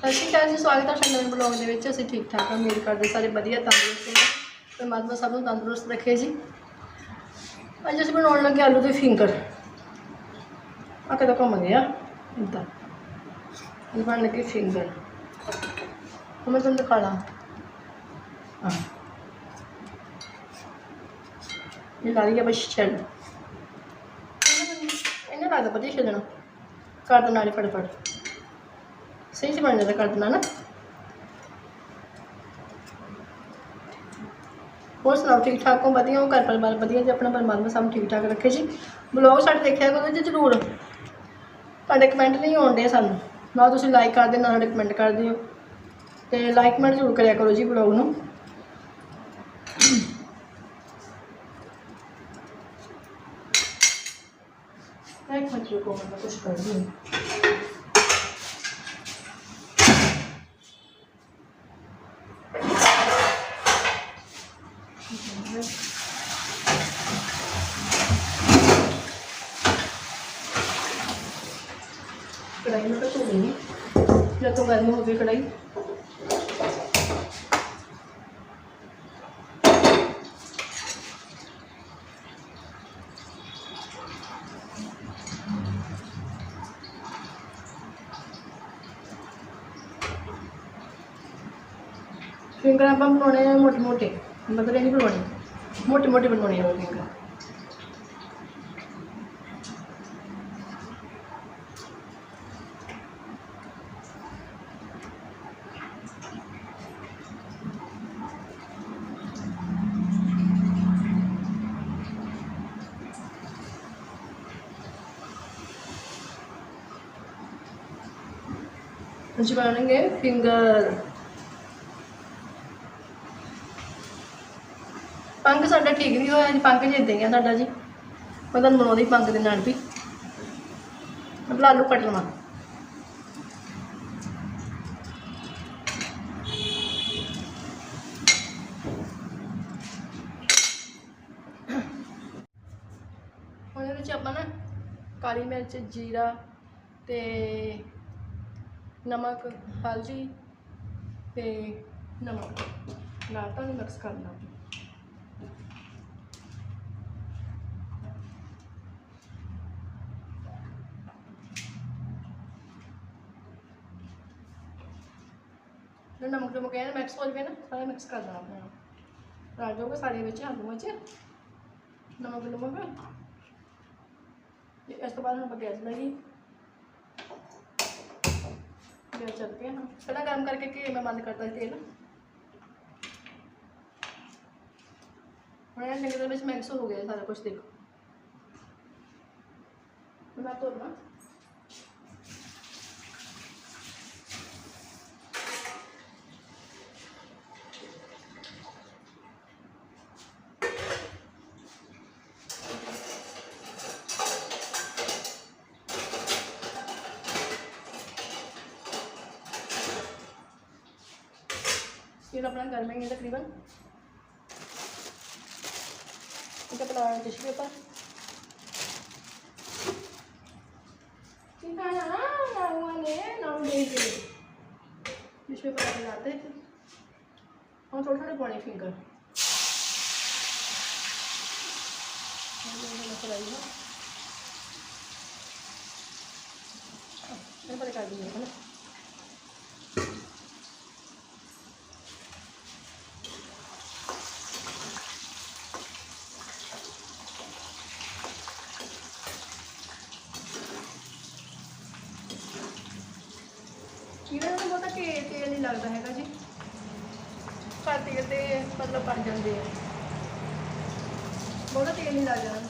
ਸਤਿ ਸ਼੍ਰੀ ਅਕਾਲ ਜੀ, ਸਵਾਗਤ ਹੈ ਸਾਡੇ ਨਵੇਂ ਬਲੌਗ ਦੇ ਵਿੱਚ। ਅਸੀਂ ਠੀਕ ਠਾਕ ਹਾਂ, ਉਮੀਦ ਕਰਦੇ ਸਾਰੇ ਵਧੀਆ, ਤੰਦਰੁਸਤ ਨੇ। ਪਰਮਾਤਮਾ ਸਭ ਨੂੰ ਤੰਦਰੁਸਤ ਰੱਖੇ ਜੀ। ਅੱਜ ਅਸੀਂ ਬਣਾਉਣ ਲੱਗੇ ਆਲੂ ਦੇ ਫਿੰਗਰ। ਆ ਕਦੋਂ ਘੁੰਮ ਗਿਆ ਇੱਦਾਂ। ਇਹ ਬਣ ਲੱਗੇ ਫਿੰਗਰ। ਹੁਣ ਮੈਂ ਤੁਹਾਨੂੰ ਦਿਖਾਣਾ ਹਾਂ। ਇਹ ਲਾ ਲਿਆ ਬਸ ਛੱਡ ਇਹਨਾਂ ਲੱਗਦਾ ਵਧੀਆ ਛੱਡਣਾ ਕਰ ਦੇਣਾ ਨਾਲੇ ਫਟਾਫਟ ਸਹੀ ਸੀ ਬਣ ਜਾਂਦਾ ਕਰ ਦੇਣਾ ਨਾ। ਹੋਰ ਸੁਣਾਓ ਠੀਕ ਠਾਕ ਹੋ? ਵਧੀਆ ਹੋ? ਘਰ ਪਰਿਵਾਰ ਵਧੀਆ ਜੀ? ਆਪਣਾ ਪਰਮਾਤਮਾ ਸਭ ਨੂੰ ਠੀਕ ਠਾਕ ਰੱਖੇ ਜੀ? ਬਲੌਗ ਸਾਡੇ ਦੇਖਿਆ ਕਰੋ ਜੀ ਜ਼ਰੂਰ। ਤੁਹਾਡੇ ਕਮੈਂਟ ਨਹੀਂ ਆਉਂਦੇ ਸਾਨੂੰ। ਨਾ ਤੁਸੀਂ ਲਾਈਕ ਕਰਦੇ, ਨਾ ਸਾਡੇ ਕਮੈਂਟ ਕਰਦੇ ਹੋ। ਤੇ ਲਾਈਕ ਕਮੈਂਟ ਜ਼ਰੂਰ ਕਰਿਆ ਕਰੋ ਜੀ ਬਲੌਗ ਨੂੰ। ਲਾਈਕ ਮਤ ਰੁਕੋ ਮੈਂ ਕੁਝ ਕਰ ਰਹੀ कढ़ाई में तो देंगे जब तो गर्म हो गई कढ़ाई ਫਿੰਗਰ ਆਪਾਂ ਬਣਾਉਣੇ ਆ ਮੋਟੇ ਮੋਟੇ ਮਤਲਬ ਇਹ ਨਹੀਂ ਬਣਾਉਣੇ ਮੋਟੇ ਮੋਟੇ ਬਣਾਉਣੇ ਆ ਫਿੰਗਰ ਅੱਜ ਬਣਾਉਣਗੇ ਫਿੰਗਰ ਪੰਗ ਸਾਡਾ ਠੀਕ ਨਹੀਂ ਹੋਇਆ ਜੀ ਪੰਗ ਜਿੱਦਾਂ ਹੀ ਆ ਸਾਡਾ ਜੀ। ਮੈਂ ਤੁਹਾਨੂੰ ਬਣਾਉਂਦੀ ਪੰਗ ਦੇ ਨਾਲ ਵੀ। ਮਤਲਬ ਆਲੂ ਕੱਟ ਲਵਾਂ ਉਹਦੇ ਵਿੱਚ ਆਪਾਂ ਨਾ ਕਾਲੀ ਮਿਰਚ, ਜੀਰਾ ਤੇ ਨਮਕ, ਹਲਦੀ ਤੇ ਨਮਕ। ਨਾਲ ਤੁਹਾਨੂੰ ਮਿਕਸ ਕਰਨਾ। ਨਾ ਨਮਕ ਨਮਕ ਇਹ ਮਿਕਸ ਹੋ ਜਾਵੇ ਨਾ, ਸਾਰਾ ਮਿਕਸ ਕਰ ਦੇਣਾ ਆਪਣਾ ਰਲ ਜਾਊਗਾ ਸਾਰੇ ਵਿੱਚ ਆਲੂਆਂ 'ਚ ਨਮਕ ਨਮਕ। ਇਸ ਤੋਂ ਬਾਅਦ ਹੁਣ ਆਪਾਂ ਗੈਸ ਲਾਈ ਗੈਸ ਚੱਲ ਪਿਆ ਹਾਂ ਪਹਿਲਾਂ ਗਰਮ ਕਰਕੇ ਕਿ ਮੈਂ ਬੰਦ ਕਰਤਾ ਸੀ ਤੇਲ ਹੁਣ ਇਹ ਚੰਗੀ ਤੇਲ ਆਪਣਾ ਗਰਮ ਹੀ ਹੈ ਤਕਰੀਬਨ ਇਹਦਾ ਪਲਾਣ ਟਿਸ਼ੂ ਪੇਪਰ ਕੀ ਖਾਣਾ? ਨਾ ਉਹਨੇ ਨਾ ਦੇ ਦੇ ਟਿਸ਼ੂ ਪੇਪਰ ਆਪਾਂ ਲਾਤੇ ਹੁਣ ਥੋੜਾ ਥੋੜਾ ਪਾਣੀ ਫਿੰਗਰ ਇਹ ਬੜੇ ਕਰ ਦਿੰਦੇ ਹਨ ਇਹਨਾਂ ਨੂੰ ਬਹੁਤਾ ਕਿ ਤੇਲ ਨਹੀਂ ਲੱਗਦਾ ਹੈਗਾ ਜੀ। ਘੱਟ ਤੇਲ ਤੇ ਮਤਲਬ ਬਣ ਜਾਂਦੇ ਆ। ਬਹੁਤਾ ਤੇਲ ਨਹੀਂ ਲੱਗਦਾ।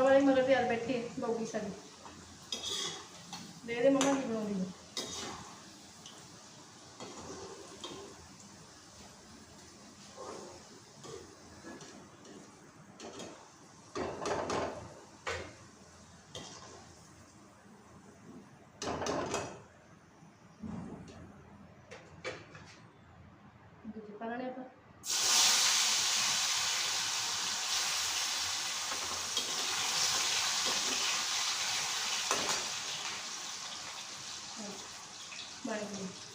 ਖਾਣ ਵਾਲੀ ਮਗਰ ਤਿਆਰ ਬੈਠੀ ਹੈ, ਬੌਗੀ ਸਾਡੀ। ਦੇ ਦੇ ਮੰਮਾ ਕੀ ਬਣਾਉਂਦੀ ਹੈ? ਦੂਜੀ ਪਾ ਲੈਣੇ ਆਪਾਂ ਬਣ ਗਈ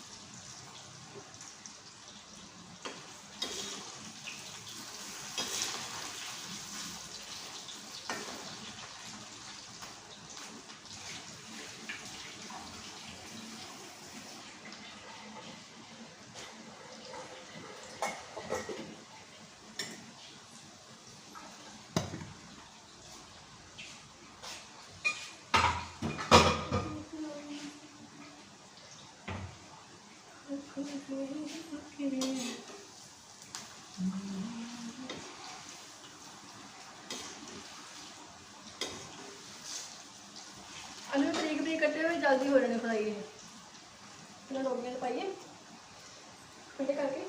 ਆਲੂ ਬਰੀਕ ਬਰੀਕ ਕੱਟੇ ਹੋਏ ਜਲਦੀ ਹੋ ਜਾਣੇ ਫਰਾਈ ਇਹ। ਇਹਨਾਂ ਲੋਗੀਆਂ ਪਾਈਏ ਕੱਟੇ ਕਰਕੇ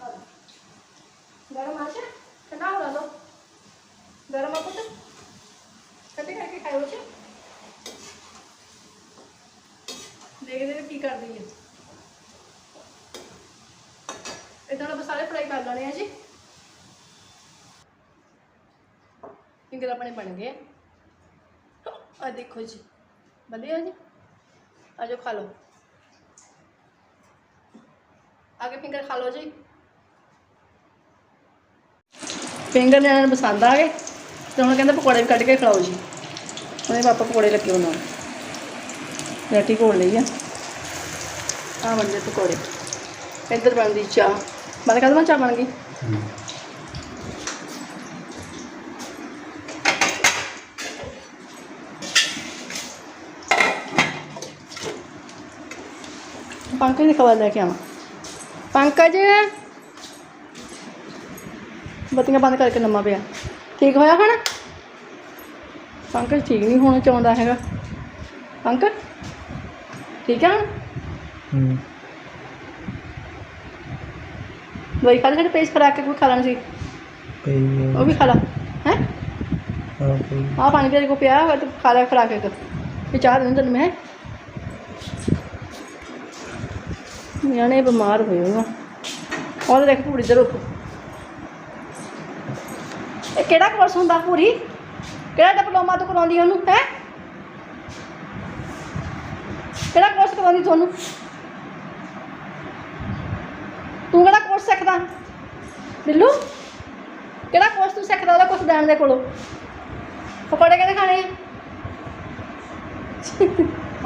ਆ ਲਓ। ਗਰਮ ਆ ਚ ਠੰਡਾ ਹੋ ਲਓ ਗਰਮ ਆ ਪੁੱਤ ਕੱਟੇ ਕਰਕੇ ਖਾਓ ਚ ਦੇਖਦੇ ਹਾਂ ਕੀ ਕਰਦੀ ਹੈ ਇਦਾਂ ਆਪਾਂ ਸਾਰੇ ਫਰਾਈ ਕਰ ਲੈਣੇ ਆ ਜੀ। ਫਿੰਗਰ ਆਪਣੇ ਬਣ ਗਏ। ਆ ਦੇਖੋ ਜੀ ਵਧੀਆ ਜੀ ਆ ਜਾਓ, ਖਾ ਲਓ। ਆਗੇ ਫਿੰਗਰ ਖਾ ਲਓ ਜੀ। ਫਿੰਗਰ ਨੇ ਨੂੰ ਪਸੰਦ ਆ ਗਏ। ਤੇ ਹੁਣ ਕਹਿੰਦੇ ਪਕੌੜੇ ਵੀ ਕੱਢ ਕੇ ਖਿਲਾਓ ਜੀ। ਉਹਨੇ ਪਾਪਾ ਪਕੌੜੇ ਲੱਗੇ ਬਣਾਉਣ ਰੋਟੀ ਘੋਲ ਲਈ ਆ। ਆ ਬੰਦੇ ਪਕੌੜੇ। ਇੱਧਰ ਬਣਦੀ ਚਾਹ। ਬੰਦ ਕਰ ਦੇਵਾਂ ਚਾਹ ਬਣ ਗਈ? ਪੰਕਜ ਦੀ ਖਬਰ ਲੈ ਕੇ ਆਵਾਂ। ਪੰਕਜ! ਬੱਤੀਆਂ ਬੰਦ ਕਰਕੇ ਲੰਮਾ ਪਿਆ। ਠੀਕ ਹੋਇਆ ਹੁਣ? ਪੰਕਜ ਠੀਕ ਨਹੀਂ ਹੋਣਾ ਚਾਹੁੰਦਾ ਹੈਗਾ। ਪੰਕਜ? ਠੀਕ ਹੈ ਹੁਣ? ਹੂੰ। ਦਵਾਈ ਖਾ ਲੈ ਜਿਹੜੇ ਪੇਜ ਖਰਾ ਕੇ ਕੋਈ ਖਾ ਲੈਣੀ ਸੀ। ਉਹ ਵੀ ਖਾ ਲਾ ਹੈ? ਹਾਂ ਆ ਪਾਣੀ ਤੇਰੇ ਕੋ ਪਿਆ ਹੋਇਆ ਤੇ ਖਾ ਲੈ ਖਰਾ ਕੇ ਇੱਕ ਇਹ ਚਾਹ ਦੇਣ ਤੈਨੂੰ ਮੈਂ। ਨਿਆਣੇ ਬਿਮਾਰ ਹੋਏ ਹੋਏ ਆ। ਉਹਦੇ ਦੇਖ ਪੂਰੀ ਦੇ ਰੁਕ। ਇਹ ਕਿਹੜਾ ਕੋਰਸ ਹੁੰਦਾ ਪੂਰੀ ਕਿਹੜਾ ਡਿਪਲੋਮਾ ਤੂੰ ਕਰਾਉਂਦੀ ਉਹਨੂੰ ਹੈ? ਕਿਹੜਾ ਕੋਰਸ ਕਰਾਉਂਦੀ ਤੁਹਾਨੂੰ ਤੂੰ ਕਿਹੜਾ ਕੋਰਸ ਸਿੱਖਦਾ ਬਿੱਲੂ, ਕਿਹੜਾ ਕੋਰਸ ਤੂੰ ਸਿੱਖਦਾ ਉਹਦਾ ਕੁਛ ਦੇਣ ਦੇ ਕੋਲੋਂ? ਪਕੌੜੇ ਕਿਹਦੇ ਖਾਣੇ ਆ?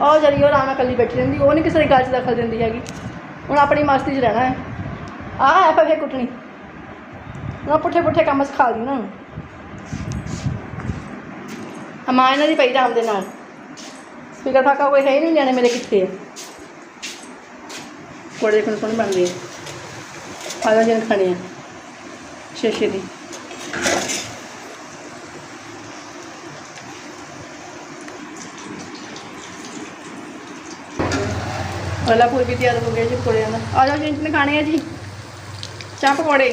ਉਹ ਜਰੀ ਉਹ ਆਰਾਮ ਨਾਲ ਬੈਠੀ ਰਹਿੰਦੀ, ਉਹ ਨਹੀਂ ਕਿਸੇ ਦੀ ਗੱਲ 'ਚ ਦਖਲ ਦਿੰਦੀ ਹੈਗੀ। ਹੁਣ ਆਪਣੀ ਮਸਤੀ 'ਚ ਰਹਿਣਾ ਹੈ। ਆਹ ਹੈ ਪਵੇ ਕੁੱਟਣੀ। ਨਾ ਪੁੱਠੇ ਪੁੱਠੇ ਕੰਮ ਸਿਖਾ ਦੀ ਨਾ। ਅਮਾ ਇਹਨਾਂ ਦੀ ਪਈ ਰਾਮ ਦੇ ਨਾਲ। ਫਿਕਰ ਫਾਕਾ ਕੋਈ ਹੈ ਹੀ ਨਹੀਂ ਜਾਣੇ ਮੇਰੇ ਕਿੱਥੇ ਆ। ਕੋੜੇ ਦੇਖਣ ਸੋਹਣੇ ਬਣਦੇ ਆ। ਆਲਾ ਜਨ ਖਾਣੇ ਆ। ਸ਼ੇਸ਼ੇ ਦੀ। ਵਾਲਾ ਪੂਰੀ ਵੀ ਤਿਆਰ ਹੋ ਗਿਆ ਜੀ ਪਕੌੜਿਆਂ ਦਾ। ਆ ਜਾਓ ਜਿੰਨ ਨੇ ਖਾਣੇ ਆ ਜੀ? ਚਾਹ ਪਕੌੜੇ।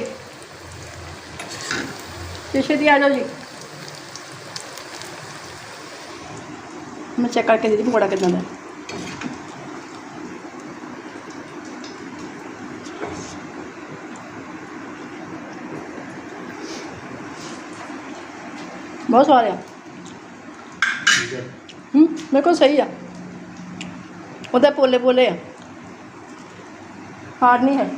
ਸ਼ੇਸ਼ੇ ਦੀ ਆ ਜਾਓ ਜੀ। ਮੈਂ ਚੈੱਕ ਕਰਕੇ ਦੇ ਪਕੌੜਾ ਕਿਦਾਂ ਦਾ ਬਹੁਤ ਸਵਾਦ ਆ ਹੂੰ ਮੇਰੇ ਕੋਲ ਸਹੀ ਆ ਉਹਦਾ ਪੋਲੇ ਪੋਲੇ ਆ ਹਾਰਡ ਨਹੀਂ ਹੈ